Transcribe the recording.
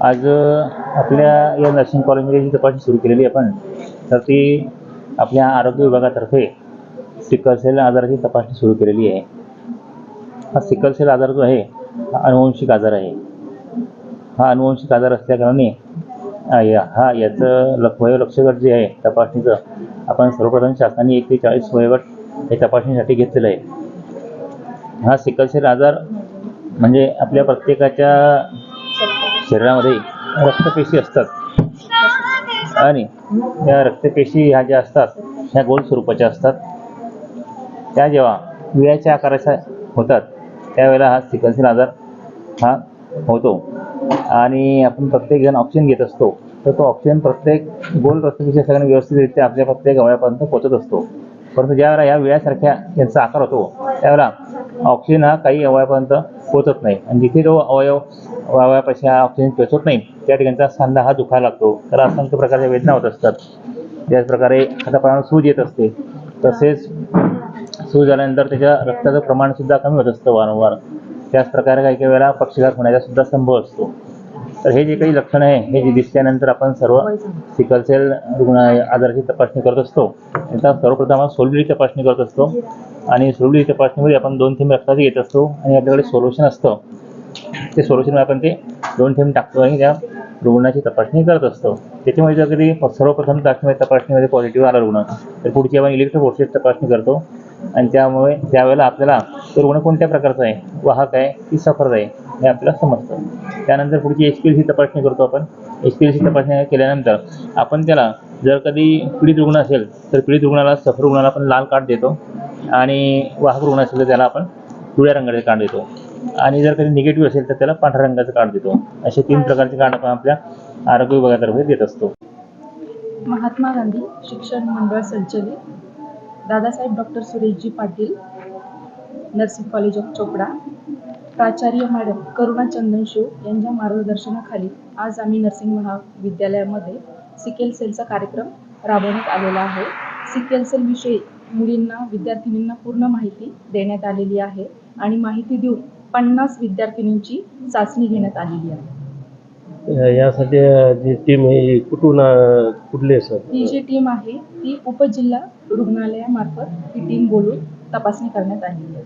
आज आपल्या या नर्सिंग कॉलेजमध्ये जी तपासणी सुरू केलेली आहे आपण तर ती आपल्या आरोग्य विभागातर्फे सिकलसेल आजाराची तपासणी सुरू केलेली आहे. हा सिकलसेल आजार जो आहे हा अनुवंशिक आजार आहे. हा अनुवंशिक आजार असल्याकारणाने या हा याचं लक वयोलक्षगट जे आहे तपासणीचं आपण सर्वप्रथम शासनाने एक ते चाळीस वयोगट हे तपासणीसाठी घेतलेलं आहे. हा सिकलसेल आजार म्हणजे आपल्या प्रत्येकाच्या शरीरामध्ये रक्तपेशी असतात. आणि या रक्तपेशी ह्या ज्या असतात ह्या गोल स्वरूपाच्या असतात. त्या जेव्हा विळ्याच्या आकाराच्या होतात त्यावेळेला हा सिकल आजार हा होतो. आणि आपण प्रत्येकजण ऑक्सिजन घेत असतो तर तो ऑक्सिजन प्रत्येक गोल रक्तपेशी असल्याने व्यवस्थितरित्या आपल्या प्रत्येक गवळ्यापर्यंत पोहोचत असतो. परंतु ज्यावेळेला ह्या विळ्यासारख्या यांचा आकार होतो त्यावेळेला ऑक्सिजन हा काही अवयवापर्यंत पोहोचत नाही. आणि जिथे जो अवयव अवयवापाशी हा ऑक्सिजन पोचत नाही त्या ठिकाणचा सांधा हा दुखायला लागतो. तर असंख्य प्रकारच्या वेदना होत असतात. त्याचप्रकारे हातापायावर सूज येत असते तसेच सूज झाल्यानंतर त्याच्या रक्ताचं प्रमाण सुद्धा कमी होत असतं वारंवार. त्याच प्रकारे काही काही वेळा पक्षीघात होण्याचा सुद्धा संभव असतो. तर हे जे काही लक्षण आहे हे जे दिसल्यानंतर आपण सर्व सिकलसेल रुग्ण आजाराची तपासणी करत असतो. त्याचा सर्वप्रथम आपण सोलबिडी तपासणी करत असतो. आणि सोलबिडी तपासणीमध्ये आपण दोन थेंब रक्ताचे घेत असतो आणि आपल्याकडे सोल्युशन असतं. ते सोल्युशन आपण ते दोन थेंब टाकतो आणि त्या रुग्णाची तपासणी करत असतो. त्याच्यामुळे जर कधी सर्वप्रथम चाचणी तपासणीमध्ये पॉझिटिव्ह आला रुग्ण तर पुढची आपण इलेक्ट्रोफोर्सेस तपासणी करतो. आणि त्यामुळे त्यावेळेला आपल्याला तो रुग्ण कोणत्या प्रकारचा आहे? वाहक आहे की सफर आहे हे आपल्याला समजतं. त्यानंतर पुढची एच पी एल सी तपासणी करतो आपण. एच पी एल सी तपासणी केल्यानंतर आपण त्याला जर कधी पीडित रुग्ण असेल तर पीडित रुग्णाला सफर रुग्णाला आपण लाल कार्ड देतो आणि वाहक रुग्ण असेल तर त्याला आपण पिवळ्या रंगाचे कार्ड देतो. आणि जर कधी निगेटिव्ह असेल तर त्याला पांढऱ्या रंगाचं कार्ड देतो. असे तीन प्रकारचे कार्ड आपण आपल्या आरोग्य विभागातर्फे देत असतो. महात्मा गांधी शिक्षण मंडळ संचलित. Dadasaheb doctor Sureshji Patil nursing college of Chopda. प्राचार्य मॅडम करुणा चंदनशिव यांच्या मार्गदर्शनाखाली आज आम्ही नर्सिंग महाविद्यालयामध्ये सिकेल सेलचा कार्यक्रम राबवण्यात आलेला आहे. सिकेल सेलविषयी मुलींना विद्यार्थिनींना पूर्ण माहिती देण्यात आलेली आहे आणि माहिती देऊन पन्नास विद्यार्थिनींची चाचणी घेण्यात आलेली आहे. यासाठी जी टीम आहे ही कुठून कुठली सर? ही जी टीम आहे ती उपजिल्हा रुग्णालयामार्फत ही टीम बोलून तपासणी करण्यात आलेली आहे.